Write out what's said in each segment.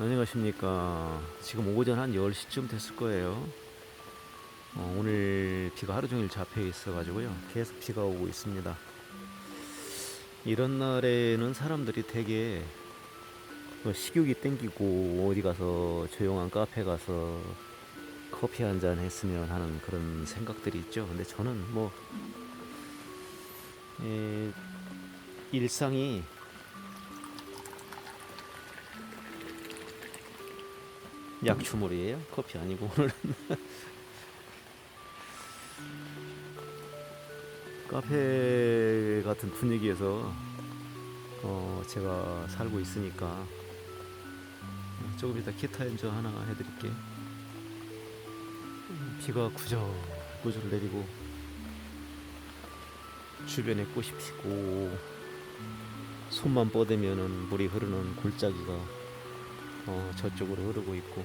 안녕하십니까. 지금 오전 한 10시쯤 됐을 거예요. 어, 오늘 비가 하루 종일 잡혀 있어가지고요. 계속 비가 오고 있습니다. 이런 날에는 사람들이 되게 뭐 식욕이 땡기고 어디 가서 조용한 카페 가서 커피 한 잔 했으면 하는 그런 생각들이 있죠. 근데 저는 뭐 에, 일상이 약주물이에요? 커피 아니고 오늘은 카페 같은 분위기에서 어, 제가 살고 있으니까 조금 이따 기타 연주 하나 해드릴게. 비가 구절구절 내리고 주변에 꽃이 피고 손만 뻗으면은 물이 흐르는 골짜기가 어, 저쪽으로 흐르고 있고.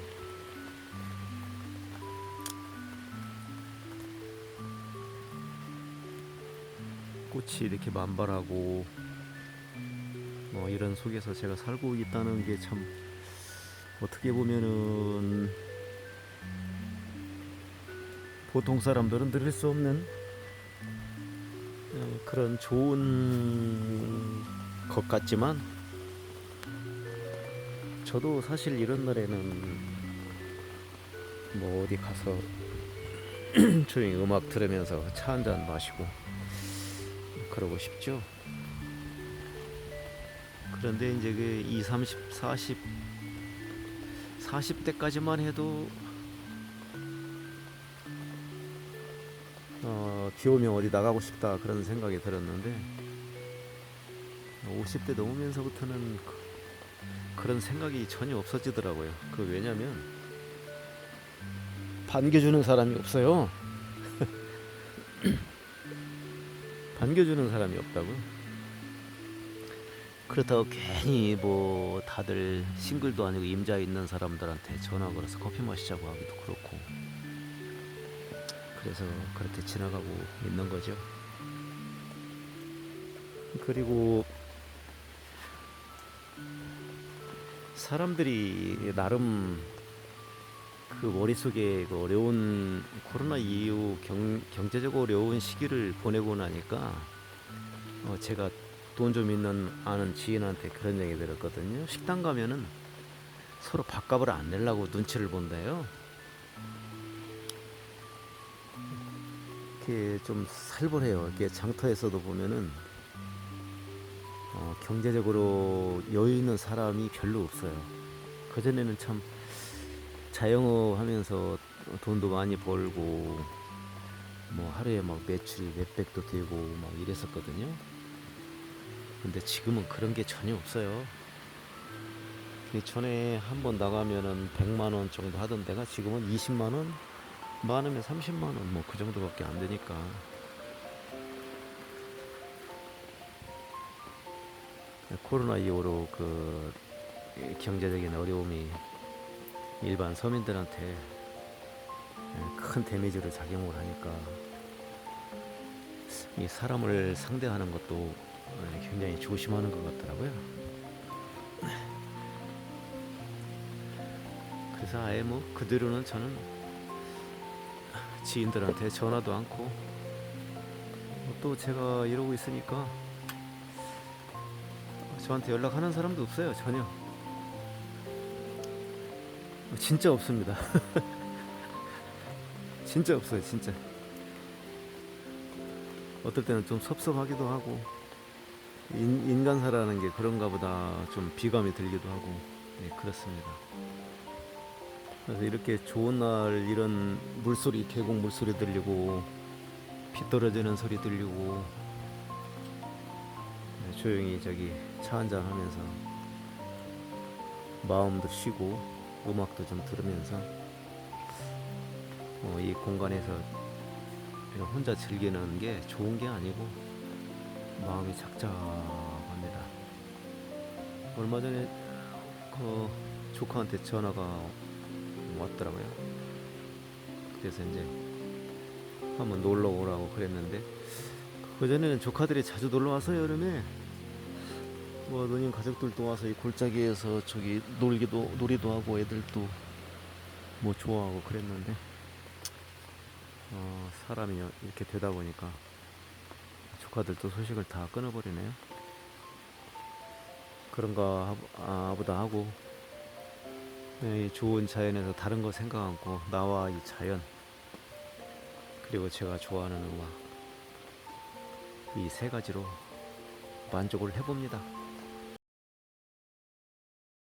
꽃이 이렇게 만발하고 뭐 이런 속에서 제가 살고 있다는 게 참 어떻게 보면은 보통 사람들은 들을 수 없는 어, 그런 좋은 것 같지만 저도 사실 이런 날에는 뭐 어디 가서 조용히 음악 들으면서 차 한 잔 마시고 그러고 싶죠. 그런데 이제 그 20, 30, 40, 40대까지만 해도 어, 비 오면 어디 나가고 싶다 그런 생각이 들었는데 50대 넘으면서부터는 그- 그런 생각이 전혀 없어지더라고요. 그 왜냐면 반겨주는 사람이 없어요. 반겨주는 사람이 없다고. 그렇다고 괜히 뭐 다들 싱글도 아니고 임자 있는 사람들한테 전화 걸어서 커피 마시자고 하기도 그렇고. 그래서 그렇게 지나가고 있는 거죠. 그리고 사람들이 나름 그 머릿속에 그 어려운 코로나 이후 경, 경제적으로 어려운 시기를 보내고 나니까 어, 제가 돈 좀 있는 아는 지인한테 그런 얘기 들었거든요. 식당 가면은 서로 밥값을 안 내려고 눈치를 본대요. 이렇게 좀 살벌해요. 이렇게 장터에서도 보면은 어, 경제적으로 여유 있는 사람이 별로 없어요. 그 전에는 참 자영업 하면서 돈도 많이 벌고 뭐 하루에 막 매출이 몇백도 되고 막 이랬었거든요. 근데 지금은 그런 게 전혀 없어요. 그 전에 한 번 나가면은 100만 원 정도 하던 데가 지금은 20만 원, 많으면 30만 원 뭐 그 정도밖에 안 되니까. 코로나 이후로 그 경제적인 어려움이 일반 서민들한테 큰 데미지를 작용을 하니까 이 사람을 상대하는 것도 굉장히 조심하는 것 같더라고요. 그래서 아예 뭐 그대로는 저는 지인들한테 전화도 않고 또 제가 이러고 있으니까 저한테 연락하는 사람도 없어요 전혀. 진짜 없습니다. 진짜 없어요, 진짜. 어떨 때는 좀 섭섭하기도 하고, 인, 인간사라는 게 그런가 보다 좀 비감이 들기도 하고, 네, 그렇습니다. 그래서 이렇게 좋은 날 이런 물소리, 계곡 물소리 들리고, 피 떨어지는 소리 들리고, 네, 조용히 저기 차 한잔 하면서 마음도 쉬고, 음악도 좀 들으면서 어, 이 공간에서 혼자 즐기는 게 좋은 게 아니고 마음이 착잡합니다. 얼마 전에 그 조카한테 전화가 왔더라고요. 그래서 이제 한번 놀러 오라고 그랬는데 그 전에는 조카들이 자주 놀러 와서 여름에 뭐 누님 가족들도 와서 이 골짜기에서 저기 놀기도 놀이도 하고 애들도 뭐 좋아하고 그랬는데 어, 사람이 이렇게 되다 보니까 조카들도 소식을 다 끊어버리네요. 그런가 하- 아, 보다 하고 네, 이 좋은 자연에서 다른 거 생각 않고 나와 이 자연 그리고 제가 좋아하는 음악 이 세 가지로 만족을 해봅니다.